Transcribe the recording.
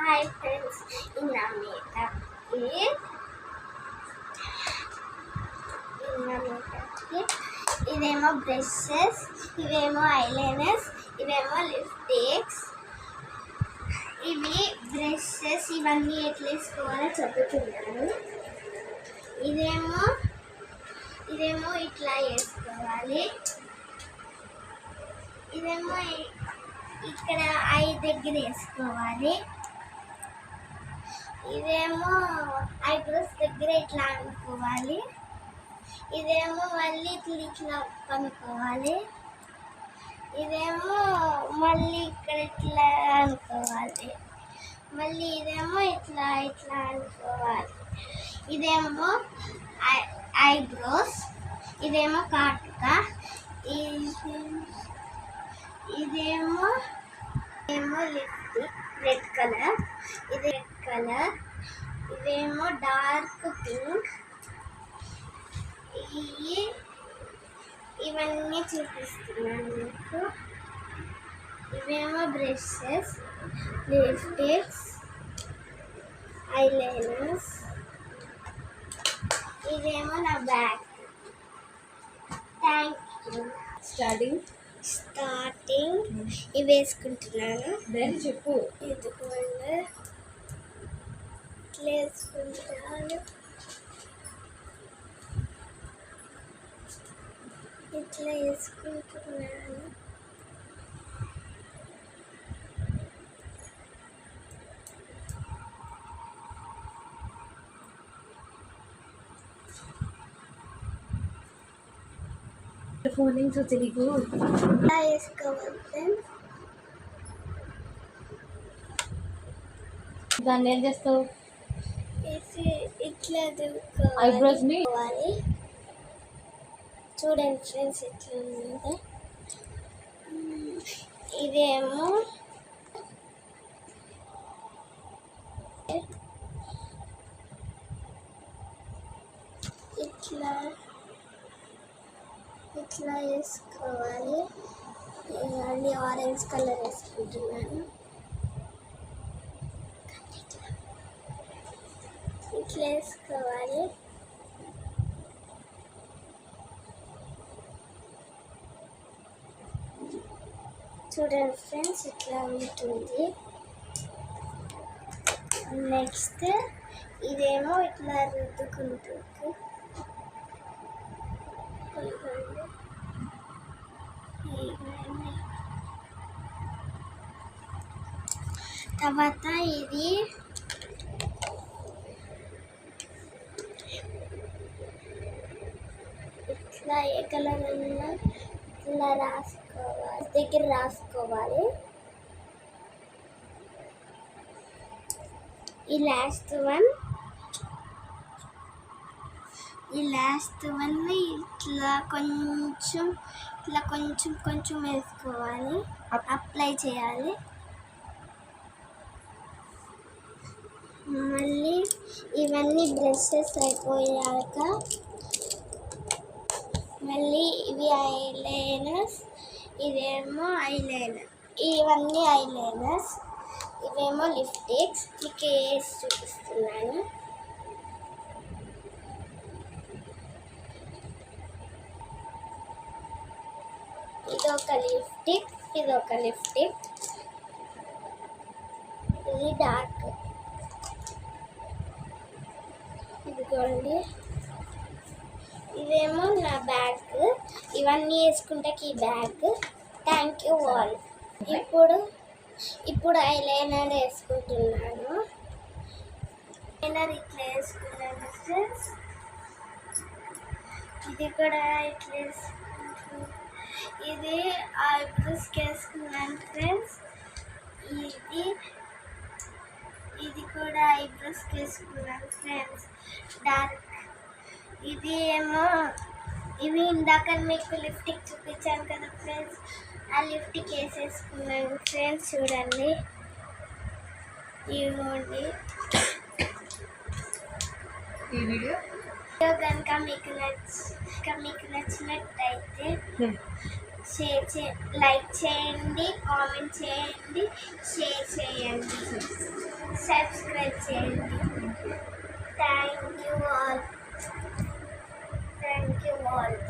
Hi friends ఇన్న makeup kit ఇన్న ఇవేమో బ్రషెస్ ఇవేమో ఐలైనర్స్ ఇవేమో లిప్స్టిక్స్ ఇవి బ్రషెస్ ఇవన్నీ ఎట్లా వేసుకోవాలో చెప్పుతున్నాను ఇదేమో ఇదేమో ఇట్లా వేసుకోవాలి ఇదేమో ఇక్కడ ఐ దగ్గర వేసుకోవాలి. ఇదేమో ఐబ్రోస్ దగ్గర ఇట్లా అనుకోవాలి. ఇదేమో మళ్ళీ ఇట్లా ఇట్లా అనుకోవాలి. ఇదేమో మళ్ళీ ఇక్కడ ఇట్లా అనుకోవాలి. మళ్ళీ ఇదేమో ఇట్లా ఇట్లా అనుకోవాలి. ఇదేమో ఐ- ఐబ్రోస్. ఇదేమో కాటుక. ఇదేమో ఏమో లిప్స్టిక్. రెడ్ కలర్ ఇది రెడ్ కలర్ ఇదేమో డార్క్ పింక్ ఇవి ఇవన్నీ చూపిస్తున్నాను మీకు. ఇవేమో బ్రషెస్ లిప్స్టిక్స్ ఐలైనర్స్ ఇదేమో నా bag thank you starting starting ఇవి వేసుకుంటున్నాను. దాన్ని చెప్పు. ఇదిగోండి. ఇట్లా వేసుకుంటాను ఇట్లా వేసుకుంటున్నాను ఫోన్ నుంచి వచ్చి నీకు ఇట్లా దాన్ని ఏం చేస్తావు ఇట్లా. Eyebrows ని? చూడండి ఫ్రెండ్స్ ఎట్లా ఉందో మ్మ్. ఇదేమో ఇట్లా ఇట్లా వేసుకోవాలి? అన్ని ఆరెంజ్ కలర్ వేసుకుంటున్నాను. ఇట్లా వేసుకోవాలి. చూడండి ఫ్రెండ్స్ ఇట్లా ఉంటుంది. నెక్స్ట్ ఇదేమో ఇట్లా రుద్దుకుంటుంది ఇదిగోండి. ఇదిగోండి. తర్వాత ఇది ఇట్లా ఏ కలర్ అన్నా ఇట్లా రాసుకోవాలి దగ్గర రాసుకోవాలి ఈ లాస్ట్ వన్ ఈ లాస్ట్ వన్ ఇట్లా కొంచెం ఇట్లా కొంచెం కొంచెం వేసుకోవాలి అప్లై చేయాలి మళ్ళీ ఇవన్నీ బ్రషెస్ అయిపోయాక మళ్ళీ ఇవి ఐలైనర్స్ ఇవేమో ఐలైనర్ ఇవన్నీ ఐలైనర్స్ ఇవేమో లిప్స్టిక్స్ మీకు వేసి చూపిస్తున్నాను? ఇది ఒక లిప్స్టిక్ ఇది ఒక లిప్స్టిక్. ఇది డార్క్ చూడండి. ఇదేమో నా బ్యాగ్. ఇవన్నీ వేసుకుంటాకి ఈ బ్యాగ్. థ్యాంక్ యూ ఆల్ ఇప్పుడు ఇప్పుడు ఐలైనర్ వేసుకుంటున్నాను. ఐలైనర్ ఇట్లా వేసుకున్నాను ఫ్రెండ్స్ ఇది కూడా ఇట్లా వేసుకుంటున్నాను. ఇది ఐబ్రోస్కి వేసుకున్నాను ఫ్రెండ్స్ ఇది కూడా ఐబ్రోస్కి వేసుకున్నాను ఫ్రెండ్స్. డార్క్ ఇది ఏమో ఇవి ఇందాక మీకు లిఫ్టిక్ చూపించాను కదా ఫ్రెండ్స్. ఆ లిఫ్టిక్ వేసేసుకున్నాను ఫ్రెండ్స్ చూడండి. ఇవ్వండి ఈ వీడియో? వీడియో కనుక మీకు నచ్చ మీకు నచ్చినట్టయితే షేర్ చే లైక్ చేయండి కామెంట్ చేయండి షేర్ చేయండి. subscribing. Thank you all. Thank you all.